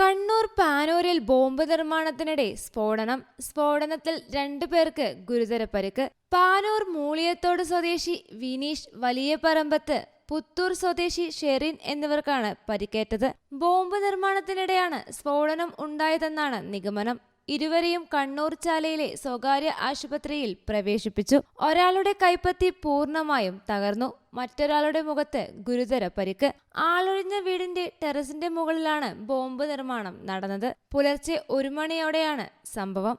Kannur പാനൂരിൽ bomb നിർമ്മാണത്തിനിടെ സ്ഫോടനം. സ്ഫോടനത്തിൽ രണ്ടു പേർക്ക് ഗുരുതര പരിക്ക് പാനൂർ മൂളിയത്തോട് സ്വദേശി വിനീഷ് വലിയ പറമ്പത്ത് പുത്തൂർ സ്വദേശി ഷെറിൻ എന്നിവർക്കാണ് പരിക്കേറ്റത്. ബോംബ് നിർമ്മാണത്തിനിടെയാണ് സ്ഫോടനം ഉണ്ടായതെന്നാണ് നിഗമനം. ഇരുവരെയും കണ്ണൂർ ചാലയിലെ സ്വകാര്യ ആശുപത്രിയിൽ പ്രവേശിപ്പിച്ചു. ഒരാളുടെ കൈപ്പത്തി പൂർണമായും തകർന്നു. മറ്റൊരാളുടെ മുഖത്ത് ഗുരുതര പരിക്ക്. ആളൊഴിഞ്ഞ വീടിന്റെ ടെറസിന്റെ മുകളിലാണ് ബോംബ് നിർമ്മാണം നടന്നത്. പുലർച്ചെ ഒരു മണിയോടെയാണ് സംഭവം.